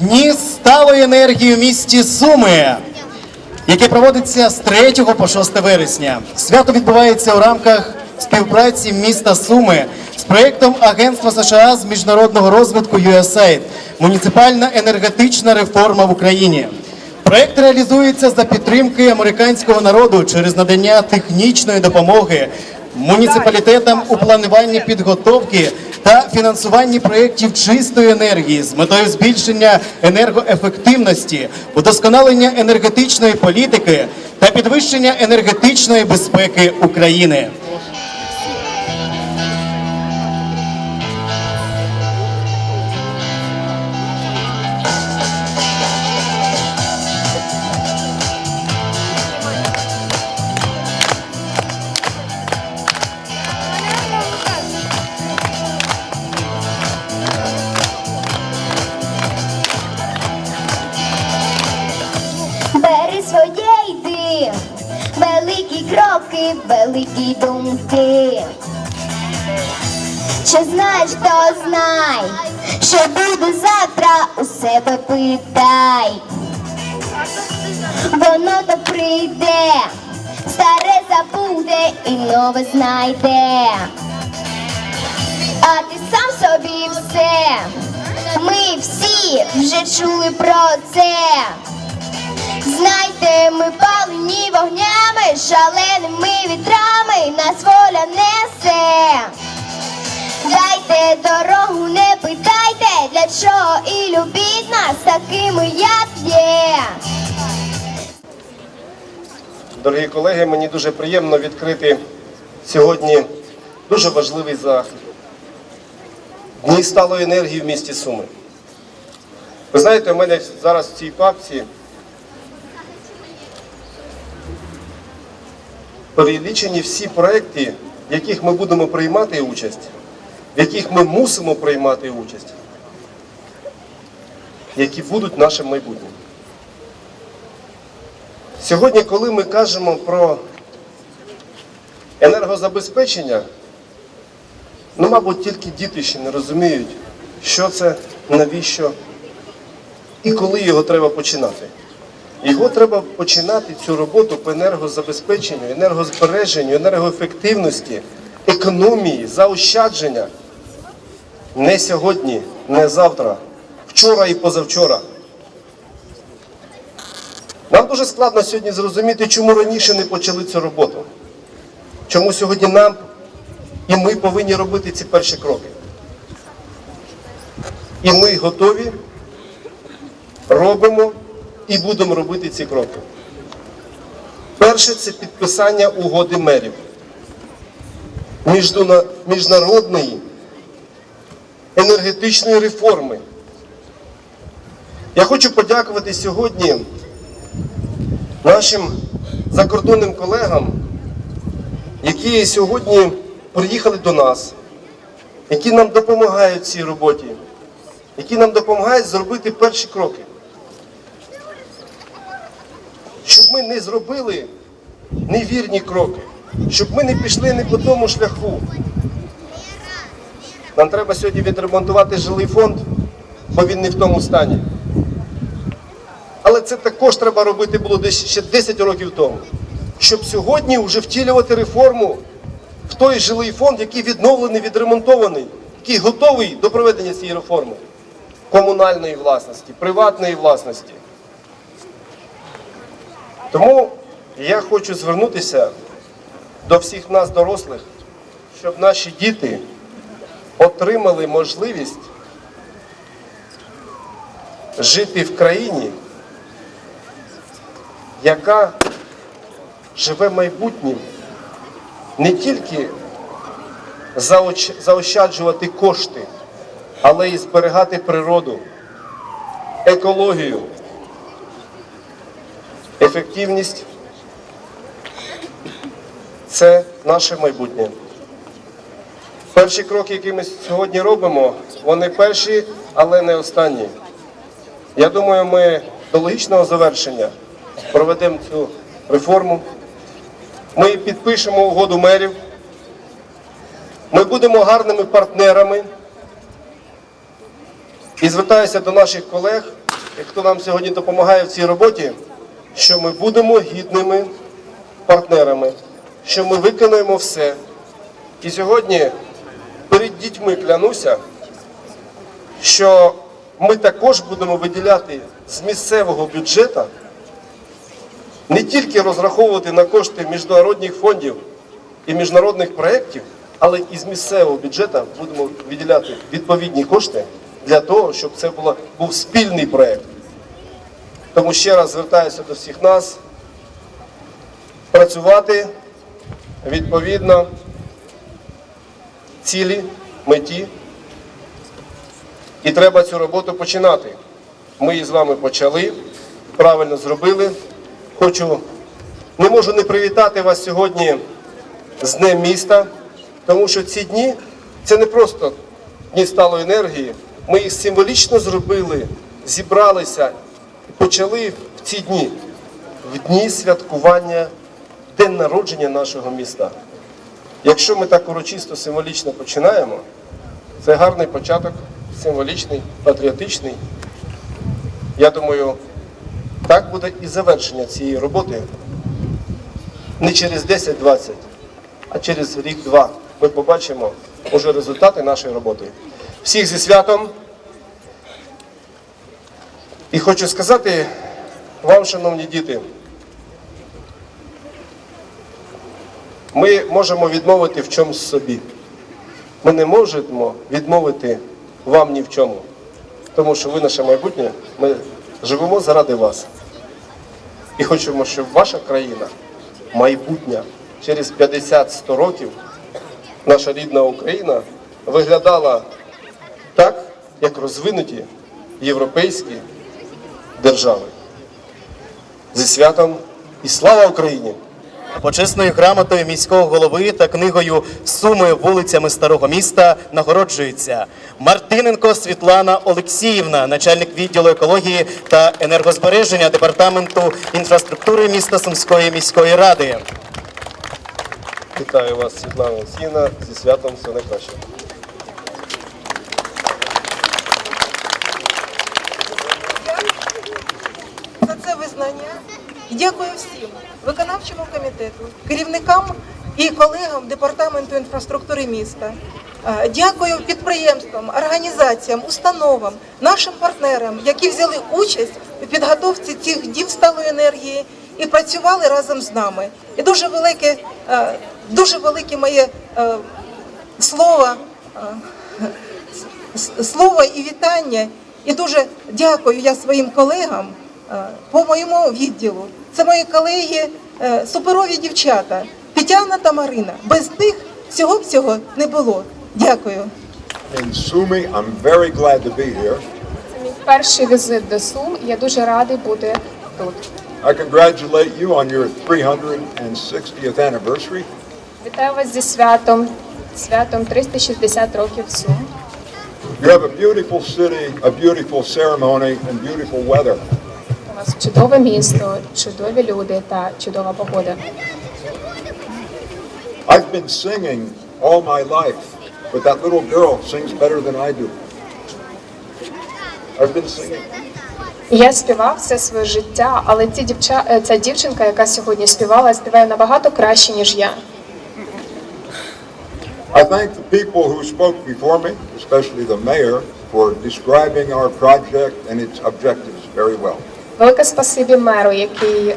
Дні сталої енергії в місті Суми, яке проводиться з 3 по 6 вересня. Свято відбувається у рамках співпраці міста Суми з проєктом Агентства США з міжнародного розвитку USAID Муніципальна енергетична реформа в Україні. Проєкт реалізується за підтримки американського народу через надання технічної допомоги муніципалітетам у плануванні підготовки та фінансуванні проєктів чистої енергії з метою збільшення енергоефективності, удосконалення енергетичної політики та підвищення енергетичної безпеки України. Великі думки. Чи знаєш, то знай, що буде завтра, у себе питай. Воно то прийде, старе забуде і нове знайде. А ти сам собі все. Ми всі вже чули про це. Знайте, ми палені вогнями, шаленими вітрами нас воля несе. Дайте дорогу, не питайте, для чого і любіть нас такими, як є. Дорогі колеги, мені дуже приємно відкрити сьогодні дуже важливий захід. Дні сталої енергії в місті Суми. Ви знаєте, у мене зараз в цій папці перелічені всі проекти, в яких ми будемо приймати участь, в яких ми мусимо приймати участь, які будуть нашим майбутнім. Сьогодні, коли ми кажемо про енергозабезпечення, ну, мабуть, тільки діти ще не розуміють, що це, навіщо і коли його треба починати. Його треба починати цю роботу по енергозабезпеченню, енергозбереженню, енергоефективності, економії, заощадження. Не сьогодні, не завтра, вчора і позавчора. Нам дуже складно сьогодні зрозуміти, чому раніше не почали цю роботу. Чому сьогодні нам і ми повинні робити ці перші кроки. І ми готові, робимо і будемо робити ці кроки. Перше це підписання угоди мерів міжнародної енергетичної реформи. Я хочу подякувати сьогодні нашим закордонним колегам, які сьогодні приїхали до нас, які нам допомагають в цій роботі, які нам допомагають зробити перші кроки. Щоб ми не зробили невірні кроки, щоб ми не пішли не по тому шляху. Нам треба сьогодні відремонтувати жилий фонд, бо він не в тому стані. Але це також треба робити було ще 10 років тому, щоб сьогодні вже втілювати реформу в той жилий фонд, який відновлений, відремонтований, який готовий до проведення цієї реформи комунальної власності, приватної власності. Тому я хочу звернутися до всіх нас, дорослих, щоб наші діти отримали можливість жити в країні, яка живе майбутнім, не тільки заощаджувати кошти, але й зберігати природу, екологію, ефективність це наше майбутнє. Перші кроки, які ми сьогодні робимо, вони перші, але не останні. Я думаю, ми до логічного завершення проведемо цю реформу. Ми підпишемо угоду мерів. Ми будемо гарними партнерами. І звертаюся до наших колег, хто нам сьогодні допомагає в цій роботі, що ми будемо гідними партнерами, що ми виконаємо все. І сьогодні перед дітьми клянуся, що ми також будемо виділяти з місцевого бюджету не тільки розраховувати на кошти міжнародних фондів і міжнародних проєктів, але і з місцевого бюджету будемо виділяти відповідні кошти для того, щоб це був спільний проєкт. Тому ще раз звертаюся до всіх нас працювати відповідно цілі, меті. І треба цю роботу починати. Ми її з вами почали, правильно зробили. Хочу, не можу не привітати вас сьогодні з Днем міста, тому що ці дні це не просто дні сталої енергії. Ми їх символічно зробили, зібралися почали в ці дні, в дні святкування День народження нашого міста. Якщо ми так урочисто символічно починаємо, це гарний початок, символічний, патріотичний. Я думаю, так буде і завершення цієї роботи. Не через 10-20, а через рік-два ми побачимо уже результати нашої роботи. Всіх зі святом. І хочу сказати вам, шановні діти, ми можемо відмовити в чомусь собі. Ми не можемо відмовити вам ні в чому. Тому що ви наше майбутнє, ми живемо заради вас. І хочемо, щоб ваша країна, майбутня, через 50-100 років, наша рідна Україна, виглядала так, як розвинуті європейські держави. Зі святом і слава Україні! Почесною грамотою міського голови та книгою Суми вулицями старого міста нагороджується Мартиненко Світлана Олексіївна, начальник відділу екології та енергозбереження департаменту інфраструктури міста Сумської міської ради. Вітаю вас, Світлана Олексіївна, зі святом все найкраще. Визнання. І дякую всім виконавчому комітету, керівникам і колегам департаменту інфраструктури міста. Е, Дякую підприємствам, організаціям, установам, нашим партнерам, які взяли участь у підготовці цих дів сталої енергії і працювали разом з нами. І дуже велике, е, дуже велике моє е, слово. слово і вітання. І дуже дякую я своїм колегам по моєму відділу. Це мої колеги, е, суперові дівчата Тетяна та Марина. Без них всього б цього не було. Дякую. in Sumi. I'm very glad to be here. Це мій перший візит до Сум. Я дуже радий бути тут. I congratulate you on your 360th anniversary. Вітаю вас зі святом, святом 360 років Сум. You have a beautiful city, a beautiful ceremony, and beautiful weather. У вас чудове місто, чудові люди та чудова погода. I've been singing all my life, but that little girl sings better than I do. I've been singing. Я співав все своє життя, але ці дівча, е, ця дівчинка, яка сьогодні співала, співає набагато краще, ніж я. I thank the people who spoke before me, especially the mayor, for describing our project and its objectives very well. Велике спасибі меру, який е,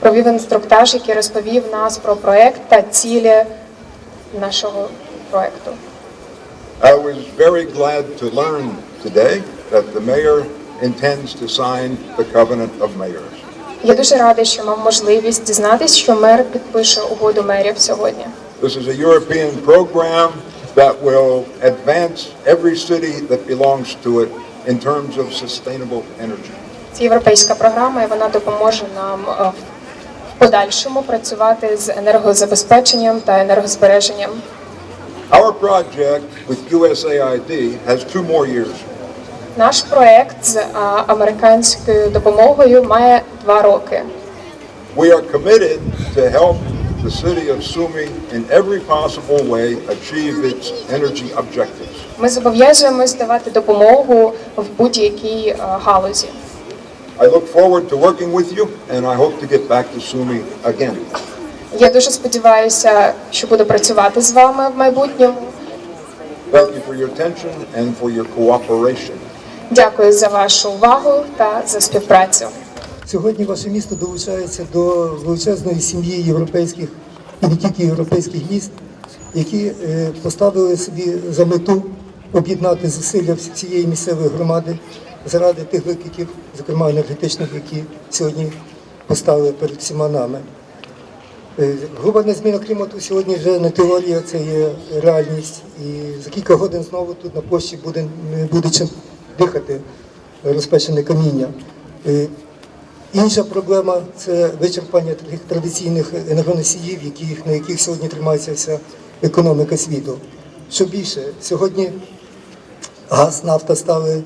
провів інструктаж, який розповів нас про проект та цілі нашого проекту. I was very glad to learn today that the mayor intends to sign the covenant of mayors. Я дуже радий, що мав можливість дізнатися, що мер підпише угоду мерів сьогодні. This is a European program that will advance every city that belongs to it in terms of sustainable energy. Це європейська програма, і вона допоможе нам е, в подальшому працювати з енергозабезпеченням та енергозбереженням. Our project with USAID has two more years. Наш проект з е, американською допомогою має два роки. We are committed to help the city of Sumi in every possible way achieve its energy objectives. Ми зобов'язуємось давати допомогу в будь-якій е, галузі. I look forward to working with you, and I hope to get back to Sumi again. Я дуже сподіваюся, що буду працювати з вами в майбутньому. Thank you for your attention and for your cooperation. Дякую за вашу увагу та за співпрацю. Сьогодні ваше місто долучається до величезної сім'ї європейських і не тільки європейських міст, які е, поставили собі за мету об'єднати зусилля всієї місцевої громади заради тих викликів, зокрема енергетичних, які сьогодні поставили перед всіма нами. Е, Глобальна зміна клімату сьогодні вже не теорія, це є реальність. І за кілька годин знову тут на площі буде, буде чим дихати розпечене каміння. Е, Інша проблема це вичерпання таких традиційних енергоносіїв, на яких сьогодні тримається вся економіка світу. Що більше, сьогодні газ, нафта стали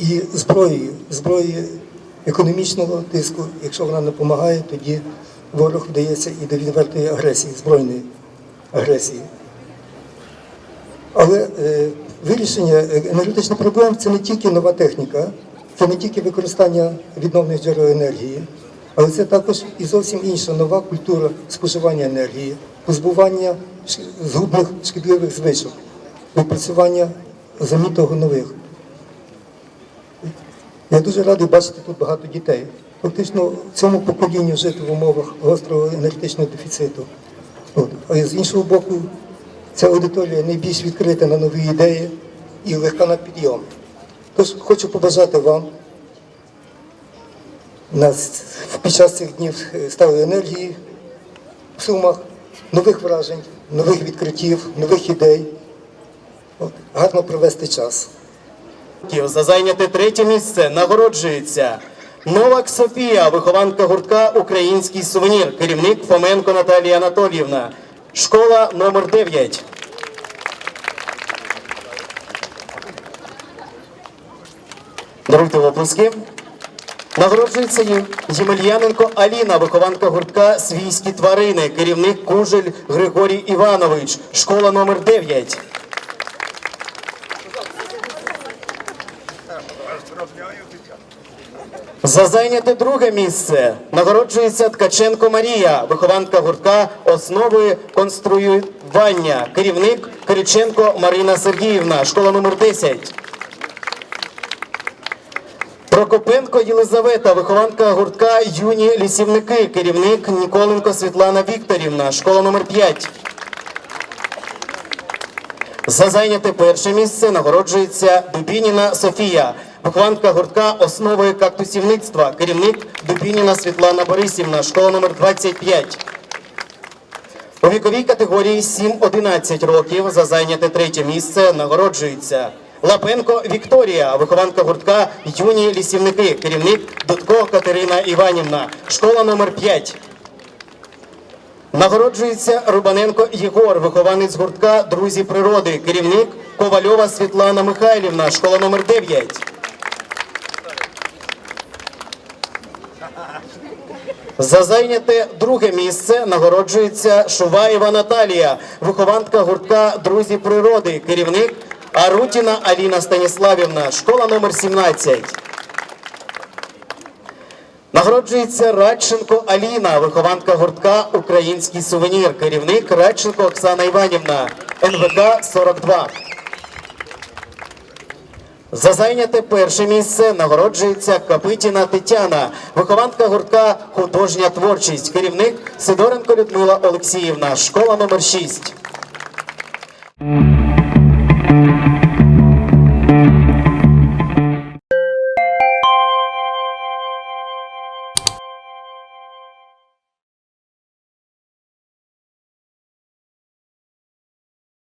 і зброєю, зброєю економічного тиску. Якщо вона не допомагає, тоді ворог вдається і до відвертої агресії, збройної агресії. Але е, вирішення енергетичних проблем це не тільки нова техніка, це не тільки використання відновлених джерел енергії, але це також і зовсім інша нова культура споживання енергії, позбування згубних шкідливих звичок, випрацювання замітого нових. Я дуже радий бачити тут багато дітей. Фактично в цьому поколінню жити в умовах гострого енергетичного дефіциту. От. А з іншого боку, ця аудиторія найбільш відкрита на нові ідеї і легка на підйом. Тож хочу побажати вам нас під час цих днів стали енергії в сумах, нових вражень, нових відкриттів, нових ідей. От. Гарно провести час. За зайняте третє місце нагороджується Новак Софія, вихованка гуртка Український сувенір, керівник Фоменко Наталія Анатоліївна, школа номер 9. Даруйте оплески. Нагороджується Ємельяненко Аліна, вихованка гуртка Свійські тварини, керівник Кужель Григорій Іванович, школа номер 9. За зайняте друге місце нагороджується Ткаченко Марія, вихованка гуртка основи конструювання, керівник Кириченко Марина Сергіївна, школа номер 10. Прокопенко Єлизавета, вихованка гуртка Юні лісівники, керівник Ніколенко Світлана Вікторівна, школа номер 5. За зайняте перше місце нагороджується Дубініна Софія, вихованка гуртка основи кактусівництва, керівник Дубініна Світлана Борисівна, школа номер 25. У віковій категорії 7-11 років за зайняте третє місце нагороджується Лапенко Вікторія, вихованка гуртка Юні лісівники, керівник Дудко Катерина Іванівна, школа номер 5. Нагороджується Рубаненко Єгор, вихованець гуртка Друзі природи, керівник Ковальова Світлана Михайлівна, школа номер 9. За зайняте друге місце нагороджується Шуваєва Наталія, вихованка гуртка Друзі природи, керівник Арутіна Аліна Станіславівна, школа номер 17. Нагороджується Радченко Аліна, вихованка гуртка Український сувенір, керівник Радченко Оксана Іванівна, НВК 42. За зайняте перше місце нагороджується Капитіна Тетяна, вихованка гуртка Художня творчість, керівник Сидоренко Людмила Олексіївна, школа номер 6.